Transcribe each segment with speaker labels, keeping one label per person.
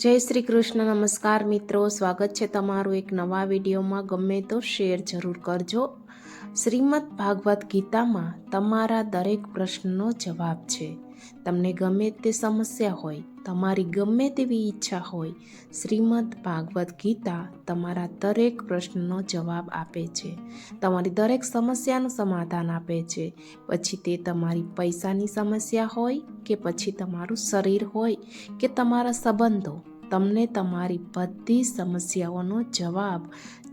Speaker 1: જય શ્રી કૃષ્ણ, નમસ્કાર મિત્રો. સ્વાગત છે તમારું એક નવા વિડીયોમાં. ગમે તો શેર જરૂર કરજો. શ્રીમદ ભાગવત ગીતામાં તમારા દરેક પ્રશ્નનો જવાબ છે. તમને ગમે તે સમસ્યા હોય, તમારી ગમે તેવી ઈચ્છા હોય, શ્રીમદ ભાગવત ગીતા તમારા દરેક પ્રશ્નનો જવાબ આપે છે. તમારી દરેક સમસ્યાનું સમાધાન આપે છે. પછી તે તમારી પૈસાની સમસ્યા હોય કે પછી તમારું શરીર હોય કે તમારા સંબંધો તમને તમારી બધી સમસ્યાઓનો જવાબ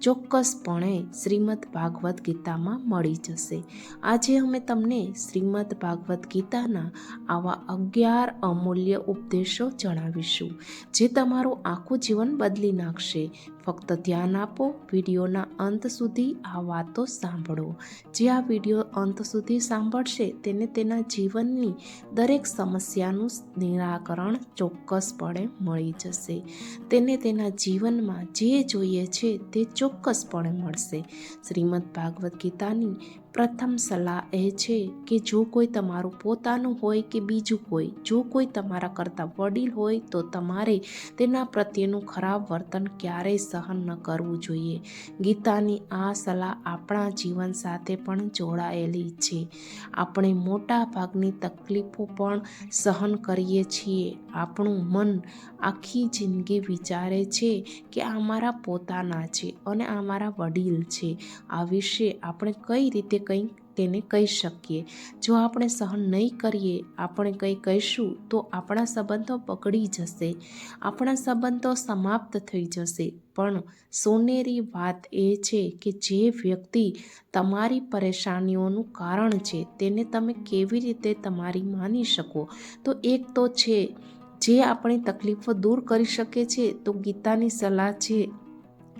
Speaker 1: ચોક્કસપણે શ્રીમદ ભાગવદ્ ગીતામાં મળી જશે. આજે અમે તમને શ્રીમદ ભાગવદ્ ગીતાના આવા અગિયાર અમૂલ્ય ઉપદેશો જણાવીશું, જે તમારું આખું જીવન બદલી નાખશે. ફક્ત ધ્યાન આપો, વિડીયોના અંત સુધી આ વાતો સાંભળો. જે આ વીડિયો અંત સુધી સાંભળશે, તેને તેના જીવનની દરેક સમસ્યાનું નિરાકરણ ચોક્કસપણે મળી જશે. તેને તેના જીવનમાં જે જોઈએ છે, તે ચોક્કસપણે મળશે. શ્રીમદ ભાગવદ્ ગીતાની પ્રથમ સલાહ એ છે કે જો કોઈ તમારું પોતાનું હોય કે બીજું કોઈ, જો કોઈ તમારા કરતાં વડીલ હોય તો તમારે તેના પ્રત્યેનું ખરાબ વર્તન ક્યારેય સહન ન કરવું જોઈએ. ગીતાની આ સલાહ આપણા જીવન સાથે પણ જોડાયેલી છે. આપણે મોટા ભાગની તકલીફો પણ સહન કરીએ છીએ. આપણું મન આખી જિંદગી વિચારે છે કે આ મારા પોતાના છે અને આ મારા વડીલ છે. આ વિશે આપણે કઈ રીતે કંઈ તેને કહી શકીએ. જો આપણે સહન નહીં કરીએ, આપણે કંઈ કહીશું, તો આપણા સંબંધો બગડી જશે. આપણા સંબંધો સમાપ્ત થઈ જશે. પણ સોનેરી વાત એ છે કે જે વ્યક્તિ તમારી પરેશાનીઓનું કારણ છે, તેને તમે કેવી રીતે તમારી માની શકો? તો એક તો છે, જે આપણી તકલીફો દૂર કરી શકે છે, તો ગીતાની સલાહ છે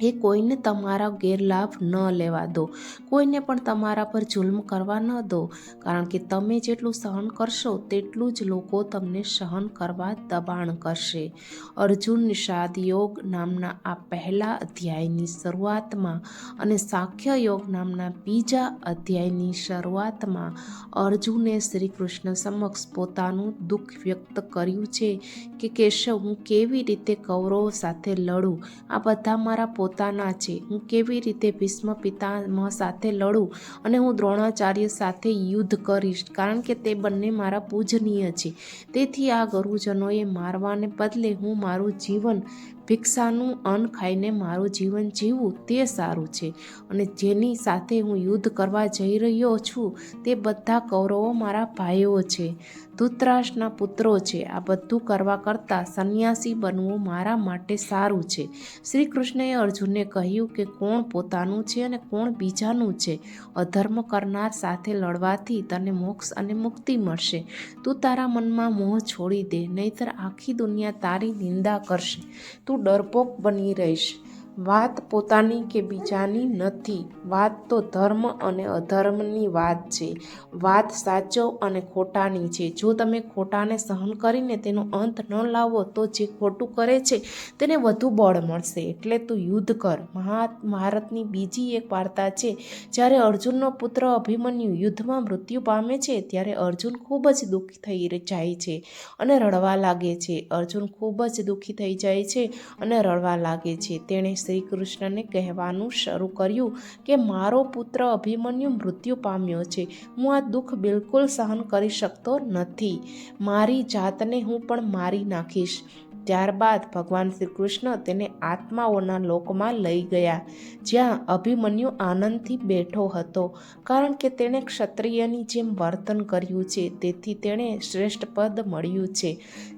Speaker 1: એ કોઈને તમારા ગેરલાભ ન લેવા દો. કોઈને પણ તમારા પર જુલ્મ કરવા ન દો. કારણ કે તમે જેટલું સહન કરશો તેટલું જ લોકો તમને સહન કરવા દબાણ કરશે. અર્જુન નિષાદ યોગ નામના આ પહેલા અધ્યાયની શરૂઆતમાં અને સાખ્ય યોગ નામના બીજા અધ્યાયની શરૂઆતમાં અર્જુને શ્રી કૃષ્ણ સમક્ષ પોતાનું દુઃખ વ્યક્ત કર્યું છે કે કેશવ, હું કેવી રીતે કૌરવો સાથે લડું? આ બધા મારા પોતાના છે. હું કેવી રીતે ભીષ્મ પિતામહ સાથે લડું અને હું દ્રોણાચાર્ય સાથે યુદ્ધ કરીશ? કારણ કે તે બંને મારા પૂજનીય છે. તેથી આ ગુરુજનોએ મારવાને બદલે હું મારું જીવન ભિક્ષાનું અન્ન ખાઈને મારું જીવન જીવવું તે સારું છે. અને જેની સાથે હું યુદ્ધ કરવા જઈ રહ્યો છું તે બધા કૌરવો મારા ભાઈઓ છે. ધૂતરાષ્ટ્રના પુત્રો છે. આ બધું કરવા કરતાં સંન્યાસી બનવું મારા માટે સારું છે. શ્રી કૃષ્ણએ અર્જુનને કહ્યું કે કોણ પોતાનું છે અને કોણ બીજાનું છે? અધર્મ કરનાર સાથે લડવાથી તને મોક્ષ અને મુક્તિ મળશે. તું તારા મનમાં મોહ છોડી દે, નહીતર આખી દુનિયા તારી નિંદા કરશે. તું ડરપોક બની રહીશ. વાત પોતાની કે બીજાની નથી. વાત તો ધર્મ અને અધર્મની વાત છે. વાત સાચો અને ખોટાની છે. જો તમે ખોટાને સહન કરીને તેનો અંત ન લાવો, તો જે ખોટું કરે છે, તેને વધુ બળ મળશે. એટલે તું યુદ્ધ કર. મહાભારતની બીજી એક વાર્તા છે. જ્યારે અર્જુનનો પુત્ર અભિમન્યુ યુદ્ધમાં મૃત્યુ પામે છે, ત્યારે અર્જુન ખૂબ જ દુઃખી થઈ જાય છે અને રડવા લાગે છે. અર્જુન ખૂબ જ દુઃખી થઈ જાય છે અને રડવા લાગે છે. તેણે શ્રી કૃષ્ણને કહેવાનું શરૂ કર્યું કે મારો પુત્ર અભિમન્યુ મૃત્યુ પામ્યો છે. હું આ દુઃખ બિલકુલ સહન કરી શકતો નથી. મારી જાતને હું પણ મારી નાખીશ. ત્યારબાદ ભગવાન શ્રી કૃષ્ણ તેને આત્માઓના લોકમાં લઈ ગયા, જ્યાં અભિમન્યુ આનંદથી બેઠો હતો, કારણ કે તેણે ક્ષત્રિયની જેમ વર્તન કર્યું છે, તેથી તેણે શ્રેષ્ઠ પદ મળ્યું છે.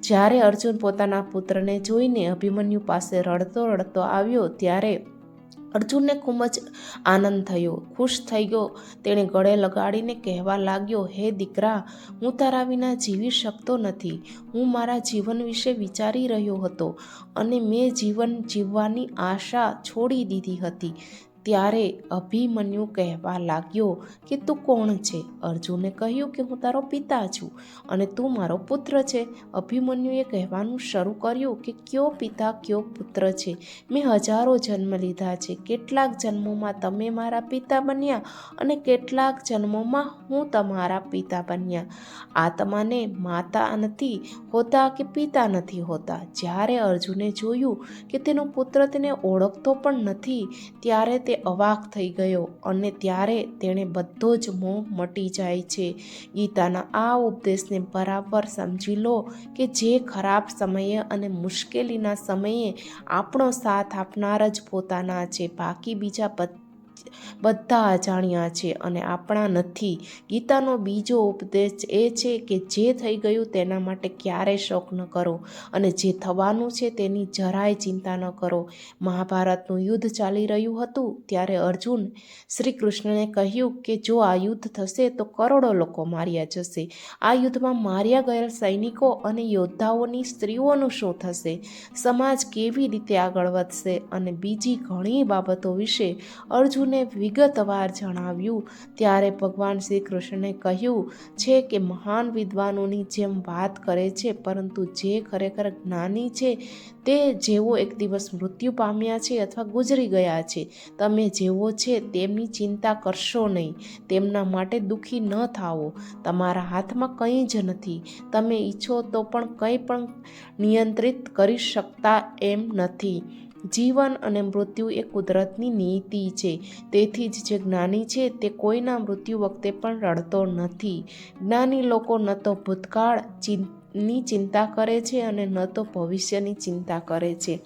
Speaker 1: જ્યારે અર્જુન પોતાના પુત્રને જોઈને અભિમન્યુ પાસે રડતો રડતો આવ્યો, ત્યારે અર્જુનને ખૂબ જ આનંદ થયો. ખુશ થઈ ગયો. તેણે ગળે લગાડીને કહેવા લાગ્યો, હે દીકરા, હું તારા વિના જીવી શકતો નથી. હું મારા જીવન વિશે વિચારી રહ્યો હતો અને મેં જીવન જીવવાની આશા છોડી દીધી હતી. ત્યારે અભિમન્યુ કહેવા લાગ્યો કે, તું કોણ છે? અર્જુને કહ્યું કે, હું તારો પિતા છું અને તું મારો પુત્ર છે. અભિમન્યુએ કહેવાનું શરૂ કર્યું કે, કયો પિતા, કયો પુત્ર છે? મેં હજારો જન્મ લીધા છે. કેટલાક જન્મોમાં તમે મારા પિતા બન્યા અને કેટલાક જન્મોમાં હું તમારા પિતા બન્યા. આત્માને માતા નથી હોતા કે પિતા નથી હોતા. જ્યારે અર્જુને જોયું કે તેનો પુત્ર તેને ઓળખતો પણ નથી, ત્યારે તે અવાક થઈ ગયો અને ત્યારે તેણે બધો જ મોહ મટી જાય છે. ગીતાના આ ઉપદેશને બરાબર સમજી લો કે જે ખરાબ સમયે અને મુશ્કેલીના સમયે આપણો સાથ આપનાર જ પોતાના છે. બાકી બીજા બધા બધા અજાણ્યા છે અને આપણા નથી. ગીતાનો બીજો ઉપદેશ એ છે કે જે થઈ ગયું તેના માટે ક્યારેય શોક ન કરો અને જે થવાનું છે તેની જરાય ચિંતા ન કરો. મહાભારતનું યુદ્ધ ચાલી રહ્યું હતું ત્યારે અર્જુન શ્રી કૃષ્ણને કહ્યું કે જો આ યુદ્ધ થશે તો કરોડો લોકો માર્યા જશે. આ યુદ્ધમાં માર્યા ગયેલ સૈનિકો અને યોદ્ધાઓની સ્ત્રીઓનું શું થશે? સમાજ કેવી રીતે આગળ વધશે? અને બીજી ઘણી બાબતો વિશે અર્જુને વિગતવાર જણાવ્યું. ત્યારે ભગવાન શ્રી કૃષ્ણને કહ્યું, છે કે મહાન વિદ્વાનોની જેમ વાત કરે છે, પરંતુ જે ખરેખર જ્ઞાની છે, તે જેઓ એક દિવસ મૃત્યુ પામ્યા છે અથવા ગુજરી ગયા છે. તમે જેવો છે, તેમની ચિંતા કરશો નહીં. તેમના માટે દુઃખી ન થાઓ. તમારા હાથમાં કંઈ જ નથી. તમે ઈચ્છો તો પણ કંઈ પણ નિયંત્રિત કરી શકતા એમ નથી. જીવન અને મૃત્યુ એ કુદરતની નીતિ છે. તેથી જ જે જ્ઞાની છે તે કોઈના મૃત્યુ વખતે પણ રડતો નથી. જ્ઞાની લોકો ન તો ભૂતકાળની ચિંતા કરે છે અને ન તો ભવિષ્યની ચિંતા કરે છે.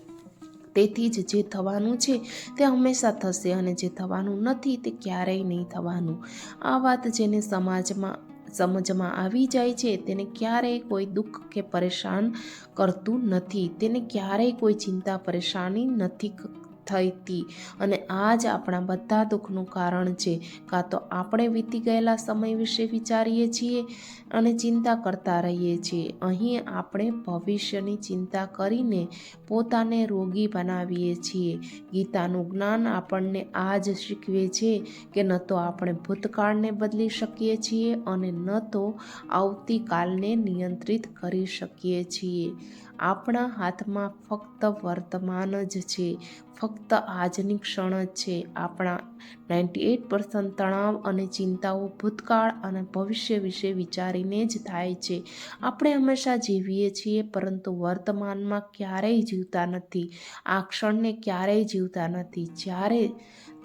Speaker 1: તેથી જ જે થવાનું છે તે હંમેશા થશે અને જે થવાનું નથી તે ક્યારેય નહીં થવાનું. આ વાત જેને સમાજમાં સમજમાં આવી જાય છે, તેને ક્યારેય કોઈ દુઃખ કે પરેશાન કરતું નથી, તેને ક્યારેય કોઈ ચિંતા, પરેશાની નથી થતી અને આ જ આપણા બધા દુઃખનું કારણ છે. કાં તો આપણે વીતી ગયેલા સમય વિશે વિચારીએ છીએ અને ચિંતા કરતા રહીએ છીએ. અહીં આપણે ભવિષ્યની ચિંતા કરીને પોતાને રોગી બનાવીએ છીએ. ગીતાનું જ્ઞાન આપણને આ જ શીખવે છે કે ન તો આપણે ભૂતકાળને બદલી શકીએ છીએ અને ન તો આવતીકાલને નિયંત્રિત કરી શકીએ છીએ. આપણા હાથમાં ફક્ત વર્તમાન જ છે, ફક્ત આજની ક્ષણ જ છે. આપણા નાઇન્ટી એટ પર્સન્ટ તણાવ અને ચિંતાઓ ભૂતકાળ અને ભવિષ્ય વિશે વિચારીને જ થાય છે. આપણે હંમેશા જીવીએ છીએ, પરંતુ વર્તમાનમાં ક્યારેય જીવતા નથી. આ ક્ષણને ક્યારેય જીવતા નથી. જ્યારે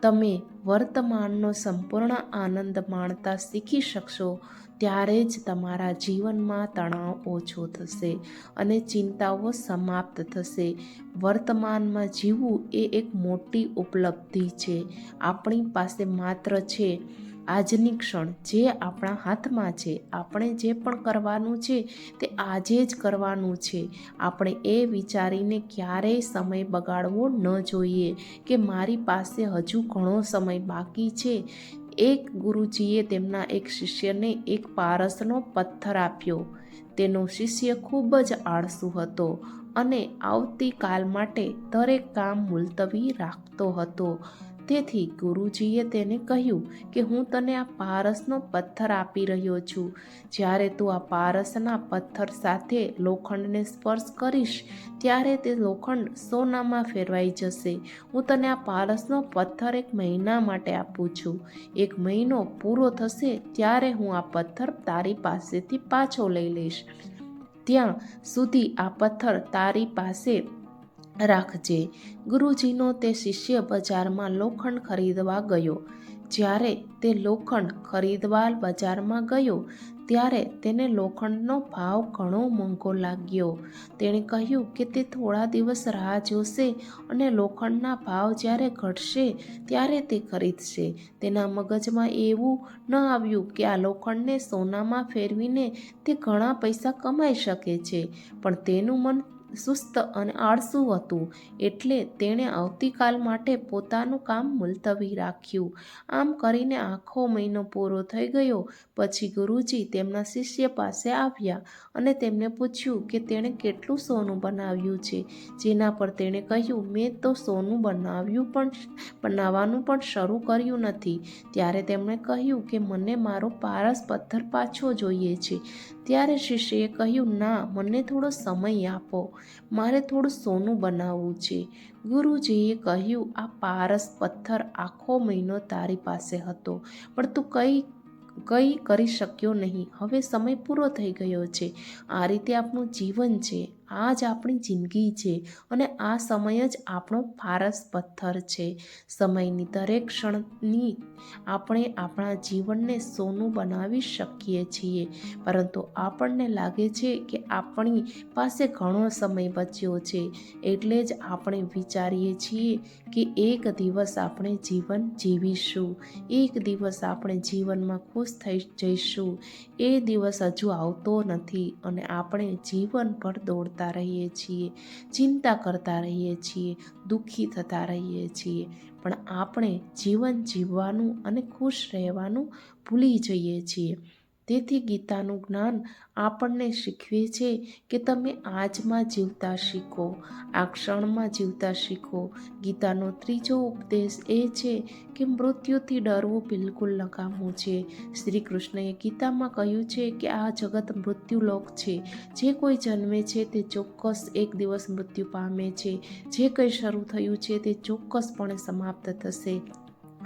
Speaker 1: તમે વર્તમાનનો સંપૂર્ણ આનંદ માણતા શીખી શકશો ત્યારે જ તમારા જીવનમાં તણાવ ઓછો થશે અને ચિંતાઓ સમાપ્ત થશે. વર્તમાનમાં જીવવું એ એક મોટી ઉપલબ્ધિ છે. આપણી પાસે માત્ર છે. આજની ક્ષણ જે આપણા હાથમાં છે. આપણે જે પણ કરવાનું છે તે આજે જ કરવાનું છે. આપણે એ વિચારીને ક્યારેય સમય બગાડવો ન જોઈએ કે મારી પાસે હજુ ઘણો સમય બાકી છે. એક ગુરુજીએ તેમના એક શિષ્યને એક પારસનો પથ્થર આપ્યો. તેનો શિષ્ય ખૂબ જ આળસુ હતો અને આવતીકાલ માટે દરેક કામ મુલતવી રાખતો હતો. તેથી ગુરુજીએ તેને કહ્યું કે હું તને આ પારસનો પથ્થર આપી રહ્યો છું. જ્યારે તું આ પારસના પથ્થર સાથે લોખંડને સ્પર્શ કરીશ, ત્યારે તે લોખંડ સોનામાં ફેરવાઈ જશે. હું તને આ પારસનો પથ્થર એક મહિના માટે આપું છું. એક મહિનો પૂરો થશે ત્યારે હું આ પથ્થર તારી પાસેથી પાછો લઈ લઈશ. ત્યાં સુધી આ પથ્થર તારી પાસે રાખજે. ગુરુજીનો તે શિષ્ય બજારમાં લોખંડ ખરીદવા ગયો. જ્યારે તે લોખંડ ખરીદવા બજારમાં ગયો, ત્યારે તેને લોખંડનો ભાવ ઘણો મોંઘો લાગ્યો. તેણે કહ્યું કે તે થોડા દિવસ રાહ જોશે અને લોખંડના ભાવ જ્યારે ઘટશે, ત્યારે તે ખરીદશે. તેના મગજમાં એવું ન આવ્યું કે આ લોખંડને સોનામાં ફેરવીને તે ઘણા પૈસા કમાઈ શકે છે, પણ તેનું મન સુસ્ત અને આળસુ હતું એટલે તેણે આવતીકાલ માટે પોતાનું કામ મુલતવી રાખ્યું. આમ કરીને આખો મહિનો પૂરો થઈ ગયો. પછી ગુરુજી તેમના શિષ્ય પાસે આવ્યા અને તેમને પૂછ્યું કે તેણે કેટલું સોનું બનાવ્યું છે? જેના પર તેણે કહ્યું, મેં તો સોનું બનાવ્યું પણ બનાવવાનું પણ શરૂ કર્યું નથી. ત્યારે તેમણે કહ્યું કે, મને મારો પારસ પથ્થર પાછો જોઈએ છે. ત્યારે શિષ્યએ કહ્યું, ના, મને થોડો સમય આપો. મારે થોડું સોનું બનાવવું છે. ગુરુજીએ કહ્યું, આ પારસ પથ્થર આખો મહિનો તારી પાસે હતો, પણ તું કઈ, કંઈ કરી શક્યો નહીં. હવે સમય પૂરો થઈ ગયો છે. આ રીતે આપણું જીવન છે. આ જ આપણી જિંદગી છે અને આ સમય જ આપણો ફારસ પથ્થર છે. સમયની દરેક ક્ષણની આપણે આપણા જીવનને સોનું બનાવી શકીએ છીએ. પરંતુ આપણને લાગે છે કે આપણી પાસે ઘણો સમય બચ્યો છે. એટલે જ આપણે વિચારીએ છીએ કે એક દિવસ આપણે જીવન જીવીશું. એક દિવસ આપણે જીવનમાં ખુશ થઈ જઈશું. એ દિવસ હજુ આવતો નથી અને આપણે જીવનભર દોડતા રહીએ છીએ, ચિંતા કરતા રહીએ છીએ, દુઃખી થતા રહીએ છીએ. પણ આપણે જીવન જીવવાનું અને ખુશ રહેવાનું ભૂલી જઈએ છીએ. તેથી ગીતાનું જ્ઞાન આપણને શીખવે છે કે તમે આજમાં જીવતા શીખો, આ ક્ષણમાં જીવતા શીખો. ગીતાનો ત્રીજો ઉપદેશ એ છે કે મૃત્યુથી ડરવું બિલકુલ નકામું છે. શ્રી કૃષ્ણએ ગીતામાં કહ્યું છે કે આ જગત મૃત્યુલોક છે. જે કોઈ જન્મે છે તે ચોક્કસ એક દિવસ મૃત્યુ પામે છે. જે કંઈ શરૂ થયું છે તે ચોક્કસપણે સમાપ્ત થશે.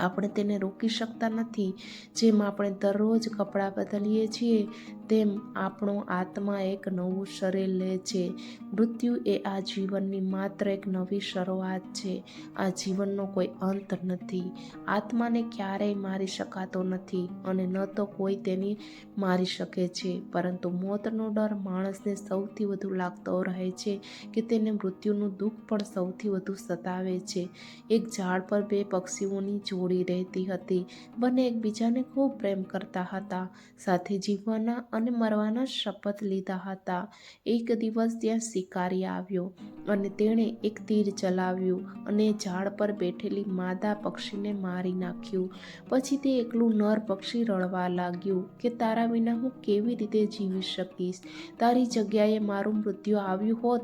Speaker 1: આપણે તેને રોકી શકતા નથી. જેમ આપણે દરરોજ કપડાં બદલીએ છીએ, તેમ આપણો આત્મા એક નવું શરીર લે છે. મૃત્યુ એ આ જીવનની માત્ર એક નવી શરૂઆત છે. આ જીવનનો કોઈ અંત નથી. આત્માને ક્યારેય મારી શકાતો નથી અને ન તો કોઈ તેની મારી શકે છે. પરંતુ મોતનો ડર માણસને સૌથી વધુ લાગતો રહે છે કે તેને મૃત્યુનું દુઃખ પણ સૌથી વધુ સતાવે છે. એક ઝાડ પર બે પક્ષીઓની જોડી રહેતી હતી. બંને એકબીજાને ખૂબ પ્રેમ કરતા હતા. સાથે જીવવાના અને મરવાના શપથ લીધા હતા. એક દિવસ ત્યાં શિકારી આવ્યો અને તેણે એક તીર ચલાવ્યું અને ઝાડ પર બેઠેલી માદા પક્ષીને મારી નાખ્યું. પછી તે એકલું નર પક્ષી રડવા લાગ્યું કે, તારા વિના હું કેવી રીતે જીવી શકીશ? તારી જગ્યાએ મારું મૃત્યુ આવ્યું હોત.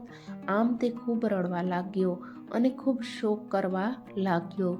Speaker 1: આમ તે ખૂબ રડવા લાગ્યો અને ખૂબ શોક કરવા લાગ્યો.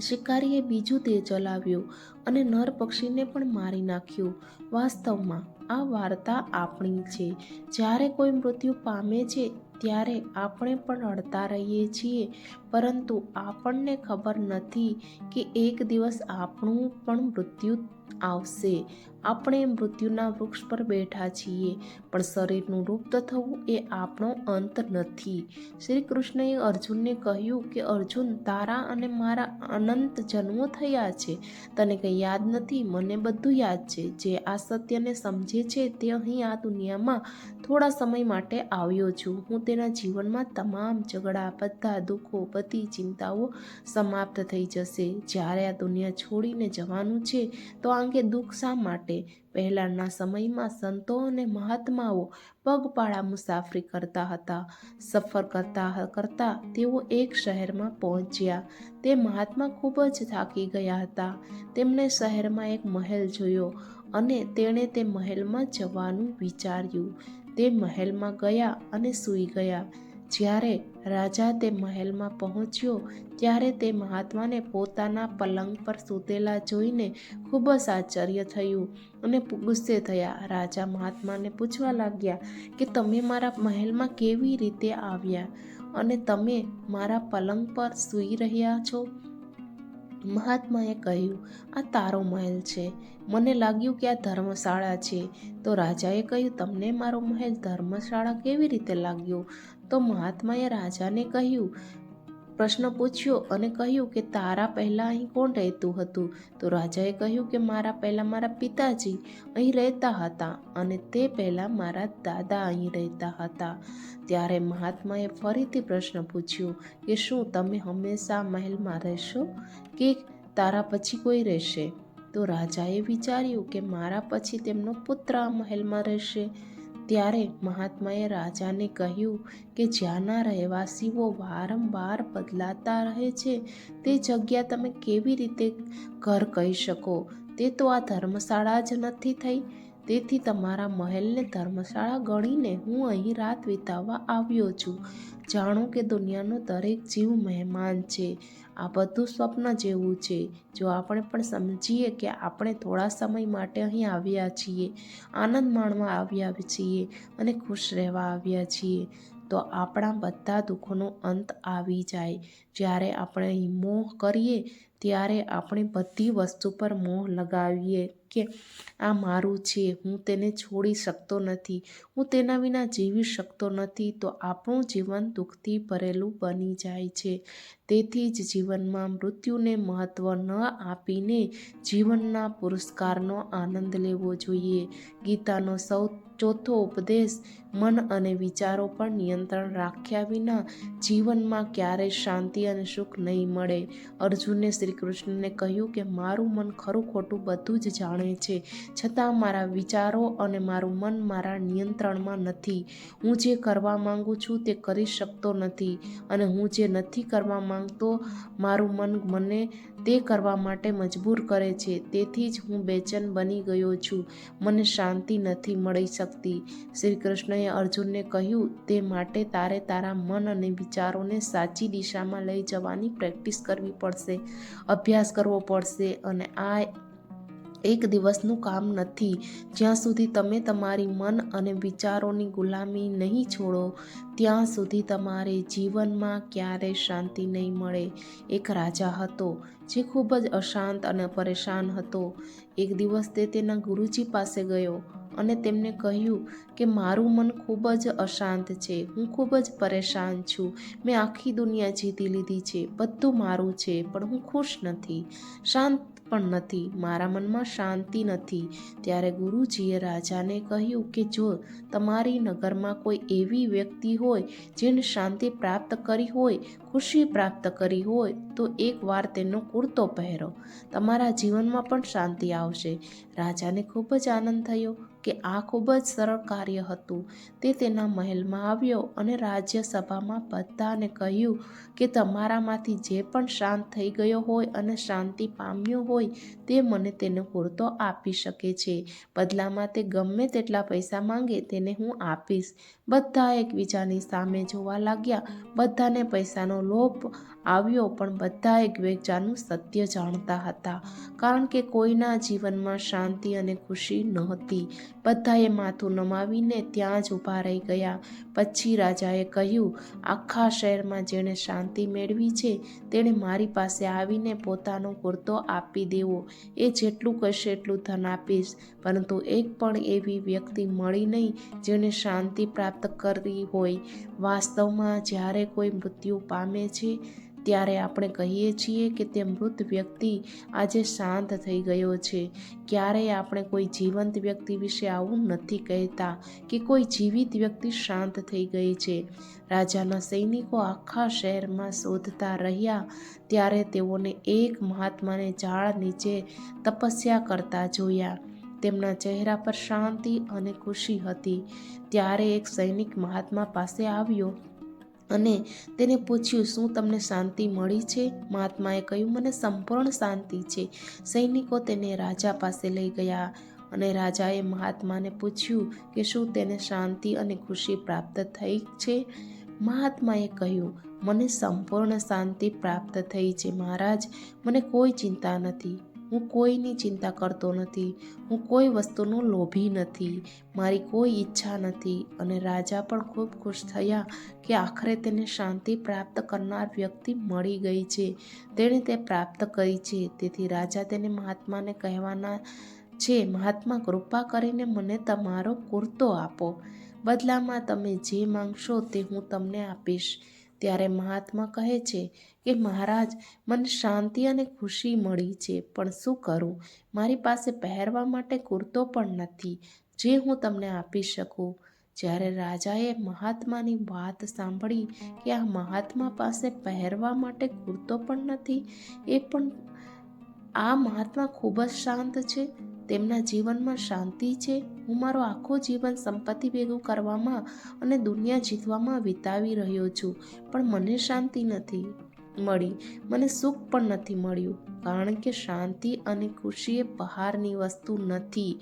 Speaker 1: શિકારીએ બીજું તે ચલાવ્યું અને નર પક્ષીને પણ મારી નાખ્યું. વાસ્તવમાં, આ વાર્તા આપણી છે. જ્યારે કોઈ મૃત્યુ પામે છે, ત્યારે આપણે પણ અડતા રહીએ છીએ. પરંતુ આપણને ખબર નથી કે એક દિવસ આપણું પણ મૃત્યુ આવશે. આપણે મૃત્યુના વૃક્ષ પર બેઠા છીએ, પણ શરીરનું લુપ્ત થવું એ આપણો અંત નથી. શ્રી કૃષ્ણએ અર્જુનને કહ્યું કે, અર્જુન, તારા અને મારા અનંત જન્મો થયા છે. તને કંઈ યાદ નથી? મને બધું યાદ છે. જે આ સત્યને સમજે છે તે અહીં આ દુનિયામાં થોડા સમય માટે આવ્યો છું. હું તેના જીવનમાં તમામ ઝઘડા, બધા દુઃખો બધી ચિંતાઓ સમાપ્ત થઈ જશે. જ્યારે આ દુનિયા છોડીને જવાનું છે, તો આ અંગે દુઃખ શા માટે? પહેલાંના સમયમાં સંતો અને મહાત્માઓ પગપાળા મુસાફરી કરતા હતા. સફર કરતા કરતા તેઓ એક શહેરમાં પહોંચ્યા. તે મહાત્મા ખૂબ જ થાકી ગયા હતા. તેમણે શહેરમાં એક મહેલ જોયો અને તેણે તે મહેલમાં જવાનું વિચાર્યું. તે મહેલમાં ગયા અને સૂઈ ગયા. જ્યારે રાજા તે મહેલમાં પહોંચ્યો, ત્યારે તે મહાત્માને પોતાના પલંગ પર સૂતેલા જોઈને ખૂબ જ આશ્ચર્ય થયું અને ગુસ્સે થયા. રાજા મહાત્માને પૂછવા લાગ્યા કે, તમે મારા મહેલમાં કેવી રીતે આવ્યા અને તમે મારા પલંગ પર સૂઈ રહ્યા છો? મહાત્માએ કહ્યું, આ તારો મહેલ છે. મને લાગ્યું કે આ ધર્મશાળા છે. તો રાજાએ કહ્યું, તમને મારો મહેલ ધર્મશાળા કેવી રીતે લાગ્યો? તો મહાત્માએ રાજાને કહ્યું, પ્રશ્ન પૂછ્યો અને કહ્યું કે તારા પહેલાં અહીં કોણ રહેતું હતું? તો રાજાએ કહ્યું કે, મારા પહેલાં મારા પિતાજી અહીં રહેતા હતા અને તે પહેલાં મારા દાદા અહીં રહેતા હતા. ત્યારે મહાત્માએ ફરીથી પ્રશ્ન પૂછ્યો કે, શું તમે હંમેશા મહેલમાં રહેશો કે તારા પછી કોઈ રહેશે? તો રાજાએ વિચાર્યું કે, મારા પછી તેમનો પુત્ર આ મહેલમાં રહેશે. ત્યારે મહાત્માએ રાજાને કહ્યું કે જ્યાંના રહેવાસીઓ વારંવાર બદલાતા રહે છે, તે જગ્યા તમે કેવી રીતે ઘર કહી શકો? તે તો આ ધર્મશાળા જ નથી થઈ. તેથી તમારા મહેલને ધર્મશાળા ગણીને હું અહીં રાત વિતાવવા આવ્યો છું. જાણો કે દુનિયાનો દરેક જીવ મહેમાન છે. આ બધું સ્વપ્ન જેવું છે. જો આપણે પણ સમજીએ કે આપણે થોડા સમય માટે અહીં આવ્યા છીએ, આનંદ માણવા આવ્યા છીએ અને ખુશ રહેવા આવ્યા છીએ, તો આપણા બધા દુઃખોનો અંત આવી જાય. જ્યારે આપણે અહીં મોહ કરીએ ત્યારે આપણે બધી વસ્તુ પર મોહ લગાવીએ કે આ મારું છે, હું તેને છોડી શકતો નથી, હું તેના વિના જીવી શકતો નથી, તો આપણું જીવન દુઃખથી ભરેલું બની જાય છે. તેથી જ જીવનમાં મૃત્યુને મહત્ત્વ ન આપીને જીવનના પુરસ્કારનો આનંદ લેવો જોઈએ. ગીતાનો સૌ ચોથો ઉપદેશ મન અને વિચારો પર નિયંત્રણ રાખ્યા વિના જીવનમાં ક્યારેય શાંતિ અને સુખ નહીં મળે. અર્જુને શ્રી કૃષ્ણને કહ્યું કે, મારું મન ખરું ખોટું બધું જ જાણે છે. છતાં મારા વિચારો અને મારું મન મારા નિયંત્રણમાં નથી. હું જે કરવા માંગુ છું તે કરી શકતો નથી. અને હું જે નથી કરવા માંગતો, મારું મન મને તે કરવા માટે મજબૂર કરે છે. તેથી જ હું બેચેન બની ગયો છું. મને શાંતિ નથી મળી શકતી. શ્રી કૃષ્ણએ અર્જુનને કહ્યું, તે માટે તારે તારા મન અને વિચારોને સાચી દિશામાં લઈ જવાની પ્રેક્ટિસ કરવી પડશે, અભ્યાસ કરવો પડશે અને આ એક દિવસનું કામ નથી. જ્યાં સુધી તમે તમારી મન અને વિચારોની ગુલામી નહીં છોડો, ત્યાં સુધી તમારે જીવનમાં ક્યારેય શાંતિ નહીં મળે. એક રાજા હતો જે ખૂબ જ અશાંત અને પરેશાન હતો. એક દિવસ તે તેના ગુરુજી પાસે ગયો અને તેમને કહ્યું કે, મારું મન ખૂબ જ અશાંત છે. હું ખૂબ જ પરેશાન છું. મેં આખી દુનિયા જીતી લીધી છે. બધું મારું છે, પણ હું ખુશ નથી. શાંત પણ નથી, મારા મનમાં શાંતિ નથી. ત્યારે ગુરુજીએ રાજાને કહ્યું કે જો તમારી નગરમાં કોઈ એવી વ્યક્તિ હોય જેને શાંતિ પ્રાપ્ત કરી હોય, ખુશી પ્રાપ્ત કરી હોય, તો એકવાર તેનો કુર્તો પહેરો. તમારા જીવનમાં પણ શાંતિ આવશે. રાજાને ખૂબ જ આનંદ થયો. કે આ ખૂબ જ સરળ કાર્ય હતું. તે તેના મહેલમાં આવ્યો અને રાજ્યસભામાં બધાને કહ્યું કે તમારામાંથી જે પણ શાંત થઈ ગયો હોય અને શાંતિ પામ્યો હોય તે મને તેનો પૂરતો આપી શકે છે. બદલામાં તે ગમે તેટલા પૈસા માંગે તેને હું આપીશ. બધા એકબીજાની સામે જોવા લાગ્યા. બધાને પૈસાનો લોભ આવ્યો, પણ બધા એકબીજાનું સત્ય જાણતા હતા, કારણ કે કોઈના જીવનમાં શાંતિ અને ખુશી નહોતી. બધાએ માથું નમાવીને ત્યાં જ ઊભા રહી ગયા. પછી રાજાએ કહ્યું, આખા શહેરમાં જેણે શાંતિ મેળવી છે, તેણે મારી પાસે આવીને પોતાનો કુર્તો આપી દેવો. એ જેટલું કહેશે એટલું ધન આપીશ. પરંતુ એક પણ એવી વ્યક્તિ મળી નહીં, જેણે શાંતિ પ્રાપ્ત કરી હોય. વાસ્તવમાં જ્યારે કોઈ મૃત્યુ પામે છે ત્યારે આપણે કહીએ છીએ કે તે મૃત વ્યક્તિ આજે શાંત થઈ ગયો છે. ક્યારેય આપણે કોઈ જીવંત વ્યક્તિ વિશે આવું નથી કહેતા કે કોઈ જીવિત વ્યક્તિ શાંત થઈ ગઈ છે. રાજાના સૈનિકો આખા શહેરમાં શોધતા રહ્યા ત્યારે તેઓને એક મહાત્માને ઝાડ નીચે તપસ્યા કરતા જોયા. તેમના ચહેરા પર શાંતિ અને ખુશી હતી. ત્યારે એક સૈનિક મહાત્મા પાસે આવ્યો. અને તેને પૂછ્યું, શું તમને શાંતિ મળી છે? મહાત્માએ કહ્યું, મને સંપૂર્ણ શાંતિ છે. સૈનિકો તેને રાજા પાસે લઈ ગયા અને રાજાએ મહાત્માને પૂછ્યું કે શું તેને શાંતિ અને ખુશી પ્રાપ્ત થઈ છે? મહાત્માએ કહ્યું, મને સંપૂર્ણ શાંતિ પ્રાપ્ત થઈ છે, મહારાજ. મને કોઈ ચિંતા નથી. હું કોઈની ચિંતા કરતો નથી. હું કોઈ વસ્તુનો લોભી નથી. મારી કોઈ ઈચ્છા નથી. અને રાજા પણ ખૂબ ખુશ થયા કે આખરે તેને શાંતિ પ્રાપ્ત કરનાર વ્યક્તિ મળી ગઈ છે. તેણે તે પ્રાપ્ત કરી છે. તેથી રાજા તેને મહાત્માને કહેવાના છે, મહાત્મા, કૃપા કરીને મને તમારો કુર્તો આપો. બદલામાં તમે જે માંગશો તે હું તમને આપીશ. ત્યારે મહાત્મા કહે છે કે, મહારાજ, મને શાંતિ અને ખુશી મળી છે, પણ શું કરું? મારી પાસે પહેરવા માટે કુર્તો પણ નથી. જે હું તમને આપી શકું? જ્યારે રાજાએ મહાત્માની વાત સાંભળી કે આ મહાત્મા પાસે પહેરવા માટે કુર્તો પણ નથી, એ પણ આ મહાત્મા ખૂબ જ શાંત છે. તેમના જીવનમાં શાંતિ છે. હું મારો આખો જીવન સંપત્તિ ભેગું કરવામાં અને દુનિયા જીતવામાં વિતાવી રહ્યો છું. પણ મને શાંતિ નથી. મળી. મને સુખ પણ નથી મળ્યું, કારણ કે શાંતિ અને ખુશી એ બહારની વસ્તુ નથી.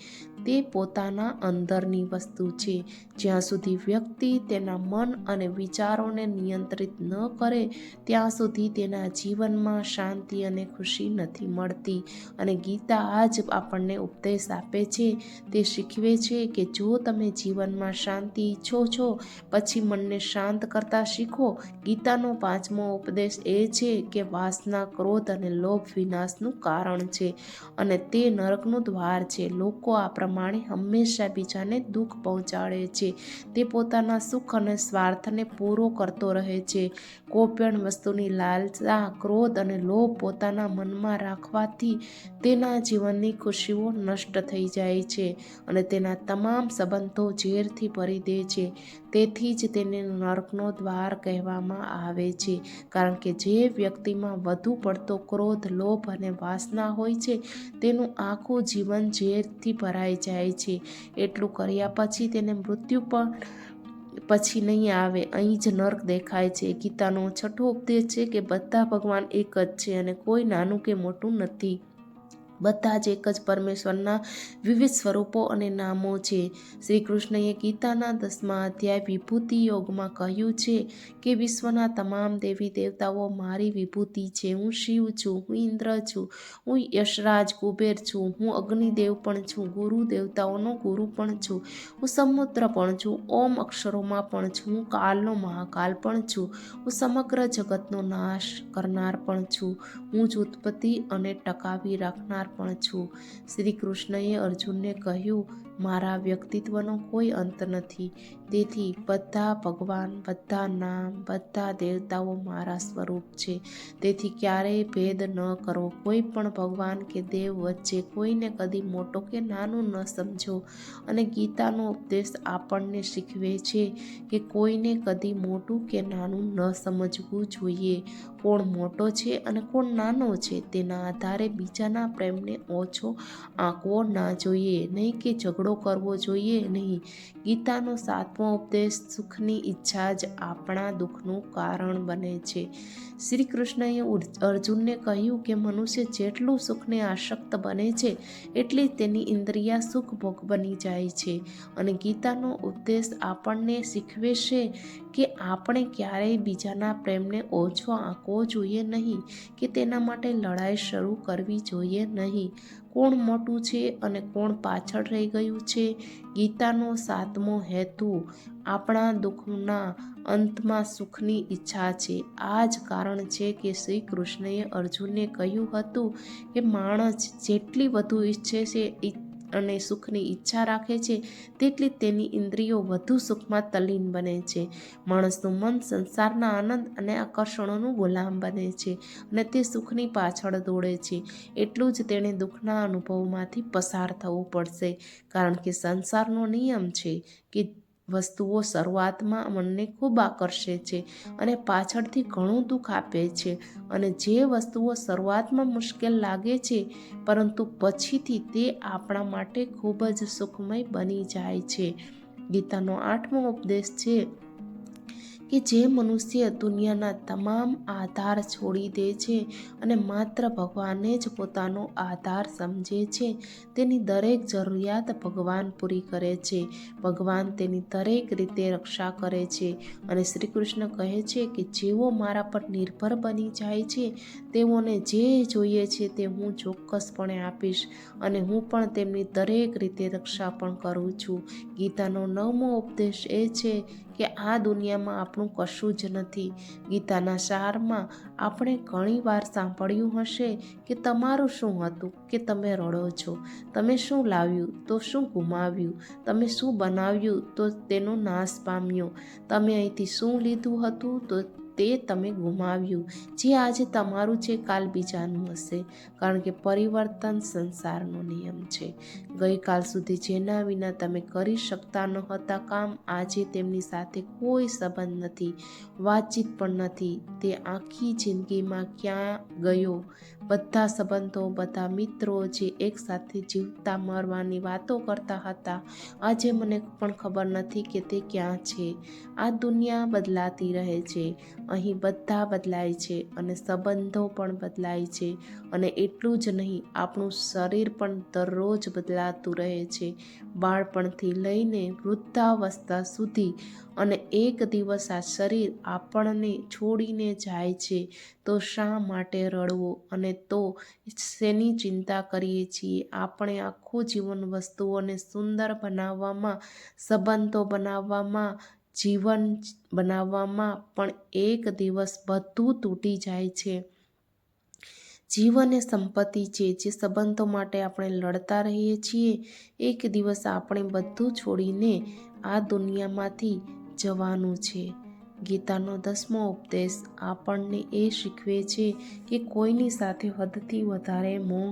Speaker 1: તે પોતાના અંદરની વસ્તુ છે. જ્યાં સુધી વ્યક્તિ તેના મન અને વિચારોને નિયંત્રિત ન કરે, ત્યાં સુધી તેના જીવનમાં શાંતિ અને ખુશી નથી મળતી. અને ગીતા આ જ આપણને ઉપદેશ આપે છે. તે શીખવે છે કે જો તમે જીવનમાં શાંતિ ઈચ્છો છો, પછી મનને શાંત કરતા શીખો. ગીતાનો પાંચમો ઉપદેશ એ છે કે વાસના, ક્રોધ અને લોભ વિનાશનું કારણ છે અને તે નરકનું દ્વાર છે. લોકો આ પ્રમાણે હંમેશા બીજાને દુઃખ પહોંચાડે છે. તે પોતાના સુખ અને સ્વાર્થને પૂરો કરતો રહે છે. કોઈ પણ વસ્તુની લાલસા, ક્રોધ અને લોભ પોતાના મનમાં રાખવાથી તેના જીવનની ખુશીઓ નષ્ટ થઈ જાય છે અને તેના તમામ સંબંધો ઝેરથી ભરી દે છે. તેથી જ તેને નર્કનો દ્વાર કહેવામાં આવે છે. કારણ કે જે વ્યક્તિમાં વધુ પડતો ક્રોધ, લોભ અને વાસના હોય છે, તેનું આખું જીવન ઝેરથી ભરાઈ જાય છે. એટલું કર્યા પછી તેને મૃત્યુ પણ પછી નહીં આવે. અહીં જ નર્ક દેખાય છે. ગીતાનો છઠ્ઠો ઉપદેશ છે કે બધા ભગવાન એક જ છે અને કોઈ નાનું કે મોટું નથી. બધા જ એક જ પરમેશ્વરના વિવિધ સ્વરૂપો અને નામો છે. શ્રી કૃષ્ણએ ગીતાના દસમા અધ્યાય વિભૂતિ યોગમાં કહ્યું છે કે, વિશ્વના તમામ દેવી દેવતાઓ મારી વિભૂતિ છે. હું શિવ છું, હું ઇન્દ્ર છું, હું યશરાજ કુબેર છું, હું અગ્નિદેવ પણ છું, ગુરુ દેવતાઓનો ગુરુ પણ છું, હું સમુદ્ર પણ છું, ઓમ અક્ષરોમાં પણ છું, હું કાલનો મહાકાલ પણ છું, હું સમગ્ર જગતનો નાશ કરનાર પણ છું, હું જ ઉત્પત્તિ અને ટકાવી રાખનાર પણ છું. શ્રી કૃષ્ણએ અર્જુનને કહ્યું મારા વ્યક્તિત્વનો કોઈ અંત નથી. તેથી બધા ભગવાન, બધા નામ, બધા દેવતાઓ મારા સ્વરૂપ છે. તેથી ક્યારેય ભેદ ન કરો. કોઈ પણ ભગવાન કે દેવ વચ્ચે કોઈને કદી મોટો કે નાનું ન સમજો. અને ગીતાનો ઉપદેશ આપણને શીખવે છે કે કોઈને કદી મોટું કે નાનું ન સમજવું જોઈએ. કોણ મોટો છે અને કોણ નાનો છે તેના આધારે બીજાના પ્રેમને ઓછો આંકવો ના જોઈએ. નહીં કે ઝઘડો કરવો જોઈએ નહીં. ગીતાનો સાતમો ઉપદેશ સુખની ઈચ્છા જ આપણા દુઃખનું કારણ બને છે. શ્રી કૃષ્ણએ અર્જુનને કહ્યું કે મનુષ્ય જેટલું સુખને આસક્ત બને છે, એટલી તેની ઇન્દ્રિયા સુખ ભોગ બની જાય છે. અને ગીતાનો ઉપદેશ આપણને શીખવે છે કે આપણે ક્યારેય બીજાના પ્રેમને ઓછો આંકવો જોઈએ નહીં, કે તેના માટે લડાઈ શરૂ કરવી જોઈએ નહીં. કોણ મોટું છે અને કોણ પાછળ રહી ગયું છે? ગીતાનો સાતમો હેતુ આપણા દુઃખના અંતમાં સુખની ઈચ્છા છે. આ જ કારણ છે કે શ્રી કૃષ્ણએ અર્જુનને કહ્યું હતું કે માણસ જેટલી વધુ ઈચ્છે છે અને સુખની ઈચ્છા રાખે છે, તેટલી તેની ઇન્દ્રિયો વધુ સુખમાં તલ્લીન બને છે. માણસનું મન સંસારના આનંદ અને આકર્ષણોનું ગુલામ બને છે અને તે સુખની પાછળ દોડે છે. એટલું જ તેણે દુઃખના અનુભવમાંથી પસાર થવું પડશે, કારણ કે સંસારનો નિયમ છે કે વસ્તુઓ શરૂઆતમાં મનને ખૂબ આકર્ષે છે અને પાછળથી ઘણું દુઃખ આપે છે. અને જે વસ્તુઓ શરૂઆતમાં મુશ્કેલ લાગે છે, પરંતુ પછીથી તે આપણા માટે ખૂબ જ સુખમય બની જાય છે. ગીતાનો આઠમો ઉપદેશ છે કે જે મનુષ્ય દુનિયાના તમામ આધાર છોડી દે છે અને માત્ર ભગવાનને જ પોતાનો આધાર સમજે છે, તેની દરેક જરૂરિયાત ભગવાન પૂરી કરે છે. ભગવાન તેની દરેક રીતે રક્ષા કરે છે અને શ્રી કૃષ્ણ કહે છે કે જેઓ મારા પર નિર્ભર બની જાય છે, તેઓને જે જોઈએ છે તે હું ચોક્કસપણે આપીશ અને હું પણ તેમની દરેક રીતે રક્ષા પણ કરું છું. ગીતાનો નવમો ઉપદેશ એ છે કે આ દુનિયામાં આપણું કશું જ નથી. ગીતાના સારમાં આપણે ઘણી વાર સાંભળ્યું હશે કે તમારું શું હતું, કે તમે રડો છો, તમે શું લાવ્યું, તો શું ગુમાવ્યું, તમે શું બનાવ્યું, તો તેનો નાશ પામ્યો. તમે અહીંથી શું લીધું હતું, તો તે તમે ગુમાવ્યું, જે આજે તમારું છે, કાલ બીજાનું હશે, કારણ કે પરિવર્તન સંસારનો નિયમ છે. ગઈકાલ સુધી જેના વિના તમે કરી શકતા ન હતા કામ, આજે તેમની સાથે કોઈ સંબંધ નથી, વાતચીત પણ નથી, તે આખી જિંદગીમાં ક્યાં ગયો? બધા સંબંધો, બધા મિત્રો જે એકસાથે જીવતા, મરવાની વાતો કરતા હતા. આજે મને પણ ખબર નથી કે તે ક્યાં છે. આ દુનિયા બદલાતી રહે છે. અહીં બધા બદલાય છે અને સંબંધો પણ બદલાય છે અને એટલું જ નહીં, આપણું શરીર પણ દરરોજ બદલાતું રહે છે. બાળપણથી લઈને વૃદ્ધાવસ્થા સુધી અને એક દિવસ આ શરીર આપણને છોડીને જાય છે, તો શા માટે રડવું? અને તો શેની ચિંતા કરીએ છીએ? આપણે આખું જીવન વસ્તુઓને સુંદર બનાવવામાં, સંબંધો બનાવવામાં, જીવન બનાવવામાં પણ એક દિવસ બધું તૂટી જાય છે. જીવન એ સંપત્તિ છે, જે સંબંધો માટે આપણે લડતા રહીએ છીએ. એક દિવસ આપણે બધું છોડીને આ દુનિયામાંથી જવાનું છે. ગીતાનો દસમો ઉપદેશ આપણને એ શીખવે છે કે કોઈની સાથે હદથી વધારે મોહ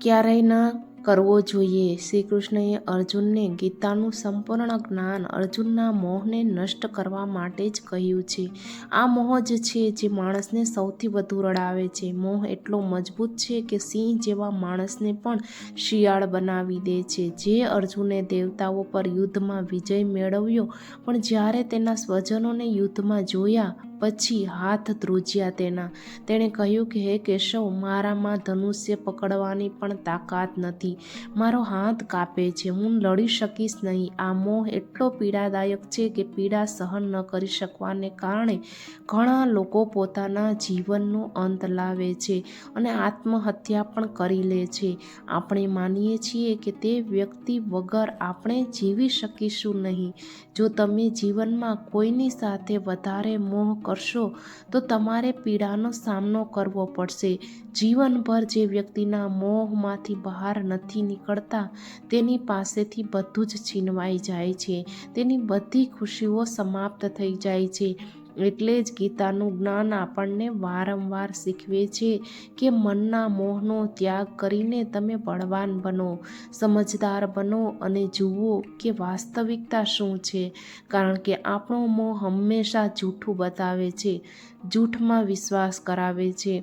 Speaker 1: ક્યારેય ના કરવો જોઈએ. શ્રી કૃષ્ણએ અર્જુનને ગીતાનું સંપૂર્ણ જ્ઞાન અર્જુનના મોહને નષ્ટ કરવા માટે જ કહ્યું છે. આ મોહ જ છે જે માણસને સૌથી વધુ રડાવે છે. મોહ એટલો મજબૂત છે કે સિંહ જેવા માણસને પણ શિયાળ બનાવી દે છે. જે અર્જુને દેવતાઓ પર યુદ્ધમાં વિજય મેળવ્યો, પણ જ્યારે તેના સ્વજનોને યુદ્ધમાં જોયા પછી હાથ ધ્રુજ્યા તેના. તેણે કહ્યું કે, હે કેશવ, મારામાં ધનુષ્ય પકડવાની પણ તાકાત નથી. મારો હાથ કાપે છે. હું લડી શકીશ નહીં. આ મોહ એટલો પીડાદાયક છે કે પીડા સહન ન કરી શકવાને કારણે ઘણા લોકો પોતાના જીવનનો અંત લાવે છે અને આત્મહત્યા પણ કરી લે છે. આપણે માનીએ છીએ કે તે વ્યક્તિ વગર આપણે જીવી શકીશું નહીં. જો તમે જીવનમાં કોઈની સાથે વધારે મોહ કરશો તો તમારે પીડાનો સામનો કરવો પડશે. જીવનભર જે વ્યક્તિના મોહમાંથી બહાર નથી નીકળતા, તેની પાસેથી બધું જ છીનવાઈ જાય છે. તેની બધી ખુશીઓ સમાપ્ત થઈ જાય છે. એટલે જ ગીતાનું જ્ઞાન આપણને વારંવાર શીખવે છે કે મનના મોહનો ત્યાગ કરીને તમે બળવાન બનો, સમજદાર બનો અને જુઓ કે વાસ્તવિકતા શું છે. કારણ કે આપણો મોહ હંમેશા જૂઠું બતાવે છે, જૂઠમાં વિશ્વાસ કરાવે છે.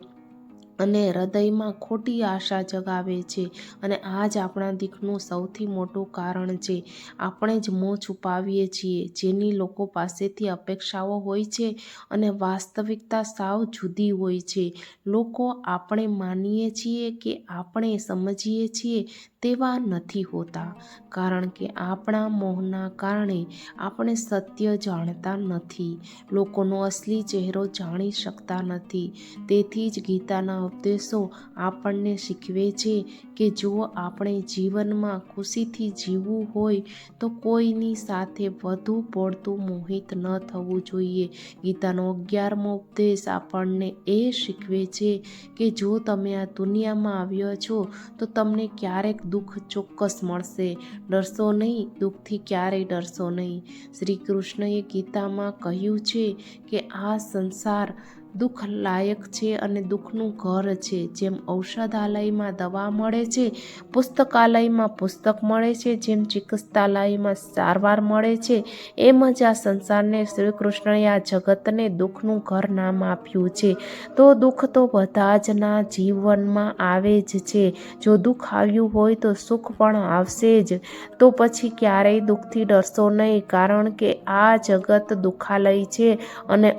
Speaker 1: અને હૃદયમાં ખોટી આશા જગાવે છે અને આ જ આપણા દીકનું સૌથી મોટું કારણ છે. આપણે જ મોં છુપાવીએ છીએ, જેની લોકો પાસેથી અપેક્ષાઓ હોય છે અને વાસ્તવિકતા સાવ જુદી હોય છે. લોકો આપણે માનીએ છીએ કે આપણે સમજીએ છીએ તેવા નથી હોતા, કારણ કે આપણા મોહના કારણે આપણે સત્ય જાણતા નથી. લોકોનો અસલી ચહેરો જાણી શકતા નથી. તેથી જ ગીતાના ઉપદેશો આપણને શીખવે છે કે જો આપણે જીવનમાં ખુશીથી જીવવું હોય તો કોઈની સાથે વધુ પડતું મોહિત ન થવું જોઈએ. ગીતાનો અગિયારમો ઉપદેશ આપણને એ શીખવે છે કે જો તમે આ દુનિયામાં આવ્યો છો તો તમને ક્યારેક દુઃખ ચોક્કસ મળશે. ડરશો નહીં, દુઃખથી ક્યારેય ડરશો નહીં. શ્રી કૃષ્ણએ ગીતામાં કહ્યું છે કે આ સંસાર દુઃખ લાયક છે અને દુઃખનું ઘર છે. જેમ ઔષધાલયમાં દવા મળે છે, પુસ્તકાલયમાં પુસ્તક મળે છે, જેમ ચિકિત્સાલયમાં સારવાર મળે છે, એમ જ આ સંસારને શ્રી કૃષ્ણએ આ જગતને દુઃખનું ઘર નામ આપ્યું છે. તો દુઃખ તો બધા જના જીવનમાં આવે જ છે. જો દુઃખ આવ્યું હોય તો સુખ પણ આવશે જ. તો પછી ક્યારેય દુઃખથી ડરશો નહીં, કારણ કે આ જગત દુઃખાલય છે અને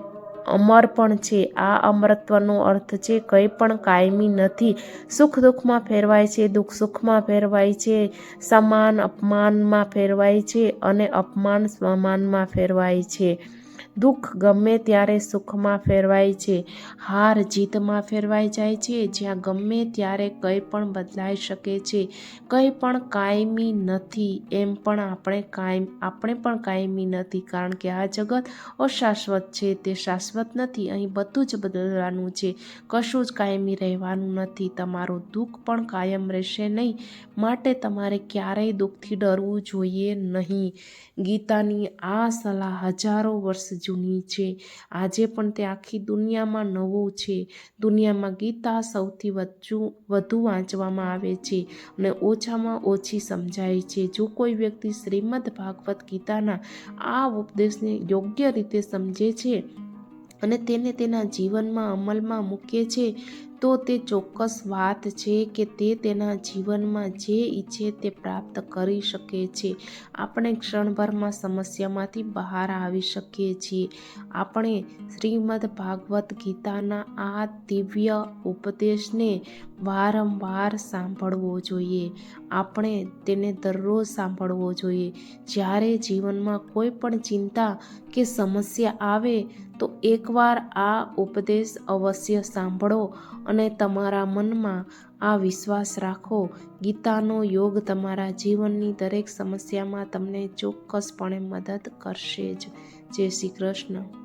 Speaker 1: અમર પણ છે. આ અમરત્વનો અર્થ છે, કંઈ પણ કાયમી નથી. સુખ દુઃખમાં ફેરવાય છે, દુઃખ સુખમાં ફેરવાય છે, સમાન અપમાનમાં ફેરવાય છે અને અપમાન સમાનમાં ફેરવાય છે. દુઃખ ગમે ત્યારે સુખમાં ફેરવાય છે. હાર જીતમાં ફેરવાઈ જાય છે. જ્યાં ગમે ત્યારે કંઈ પણ બદલાઈ શકે છે. કંઈ પણ કાયમી નથી. એમ પણ આપણે કાયમ, આપણે પણ કાયમી નથી. કારણ કે આ જગત અશાશ્વત છે. તે શાશ્વત નથી. અહીં બધું જ બદલવાનું છે. કશું જ કાયમી રહેવાનું નથી. તમારું દુઃખ પણ કાયમ રહેશે નહીં. માટે તમારે ક્યારેય દુઃખથી ડરવું જોઈએ નહીં. ગીતાની આ સલાહ હજારો વર્ષ જૂની છે. આજે પણ તે આખી દુનિયામાં નવું છે. દુનિયામાં ગીતા સૌથી વધુ વધુ વાંચવામાં આવે છે અને ઓછામાં ઓછી સમજાય છે. જો કોઈ વ્યક્તિ શ્રીમદ ભાગવત ગીતાના આ ઉપદેશને યોગ્ય રીતે સમજે છે અને તેને તેના જીવનમાં અમલમાં મૂકે છે તો તે ચોક્કસ વાત છે કે તે તેના જીવનમાં જે ઈચ્છે તે પ્રાપ્ત કરી શકે છે. આપણે ક્ષણભરમાં સમસ્યામાંથી બહાર આવી શકીએ છીએ. આપણે શ્રીમદ ભાગવત ગીતાના આ દિવ્ય ઉપદેશને વારંવાર સાંભળવો જોઈએ. આપણે તેને દરરોજ સાંભળવો જોઈએ. જ્યારે જીવનમાં કોઈ પણ ચિંતા કે સમસ્યા આવે, તો એકવાર આ ઉપદેશ અવશ્ય સાંભળો. અને તમારા મનમાં આ વિશ્વાસ રાખો. ગીતાનો યોગ તમારા જીવનની દરેક સમસ્યામાં તમને ચોક્કસપણે મદદ કરશે જ. જય શ્રી કૃષ્ણ.